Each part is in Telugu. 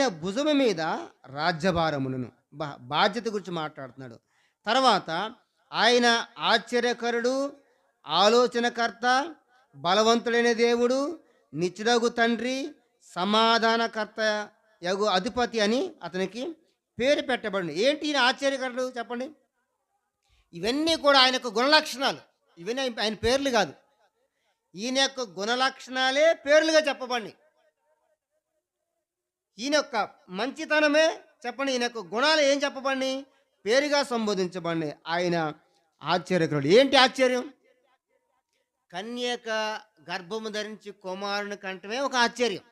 ఆయన భుజము మీద రాజ్యభారములను బా బాధ్యత గురించి మాట్లాడుతున్నాడు. తర్వాత ఆయన ఆశ్చర్యకరుడు ఆలోచనకర్త బలవంతుడైన దేవుడు నిచ్చుడగు తండ్రి సమాధానకర్త యగు అధిపతి అని అతనికి పేరు పెట్టబడింది. ఏంటి ఈయన ఆశ్చర్యకరుడు చెప్పండి? ఇవన్నీ కూడా ఆయన యొక్క గుణలక్షణాలు. ఇవన్నీ ఆయన- ఆయన పేర్లు కాదు. ఈయన యొక్క గుణలక్షణాలే పేర్లుగా చెప్పబడి ఈయన యొక్క మంచితనమే చెప్పండి ఈయన యొక్క గుణాలు ఏం చెప్పబడి పేరుగా సంబోధించబడి ఆయన ఆశ్చర్యకరుడు. ఏంటి ఆశ్చర్యం? కన్యక గర్భము ధరించి కుమారుని కంటమే ఒక ఆశ్చర్యం.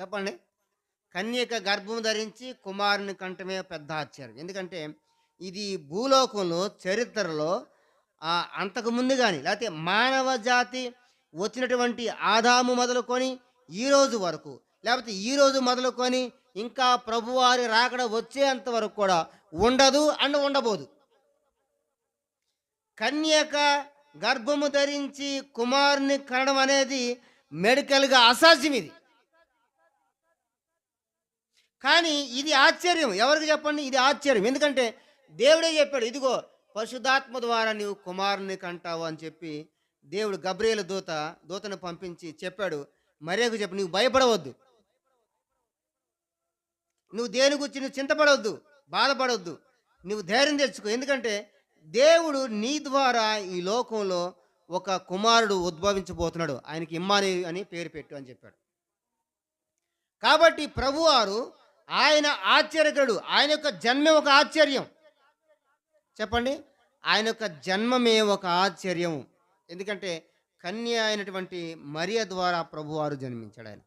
చెప్పండి. కన్యక గర్భము ధరించి కుమారుని కంటమే పెద్ద ఆశ్చర్యం. ఎందుకంటే ఇది భూలోకంలో చరిత్రలో అంతకుముందు అంతకు ముందు కానీ లేకపోతే మానవ జాతి వచ్చినటువంటి ఆదాము మొదలుకొని ఈరోజు వరకు లేకపోతే ఈ రోజు మొదలుకొని ఇంకా ప్రభువారి రాకడ వచ్చేంత వరకు కూడా ఉండదు అండ్ ఉండబోదు. కన్యక గర్భము ధరించి కుమారుని కనడం అనేది మెడికల్గా అసాధ్యం ఇది. కానీ ఇది ఆశ్చర్యం. ఎవరికి చెప్పండి? ఇది ఆశ్చర్యం. ఎందుకంటే దేవుడే చెప్పాడు ఇదిగో పశుధాత్మ ద్వారా నీవు కుమారుని కంటావు అని చెప్పి దేవుడు గబ్రియల దూత దూతను పంపించి చెప్పాడు. మరేకు చెప్పు నీవు భయపడవద్దు. నువ్వు దేని గురించి నువ్వు చింతపడవద్దు బాధపడవద్దు. నువ్వు ధైర్యం తెచ్చుకో. ఎందుకంటే దేవుడు నీ ద్వారా ఈ లోకంలో ఒక కుమారుడు ఉద్భవించబోతున్నాడు. ఆయనకి ఇమ్మాని అని పేరు పెట్టు అని చెప్పాడు. కాబట్టి ప్రభువారు ఆయన ఆశ్చర్యకరుడు. ఆయన యొక్క జన్మే ఒక ఆశ్చర్యం. చెప్పండి. ఆయన యొక్క జన్మమే ఒక ఆశ్చర్యం ఎందుకంటే కన్య అయినటువంటి మరియ ద్వారా ప్రభువారు జన్మించాడు ఆయన.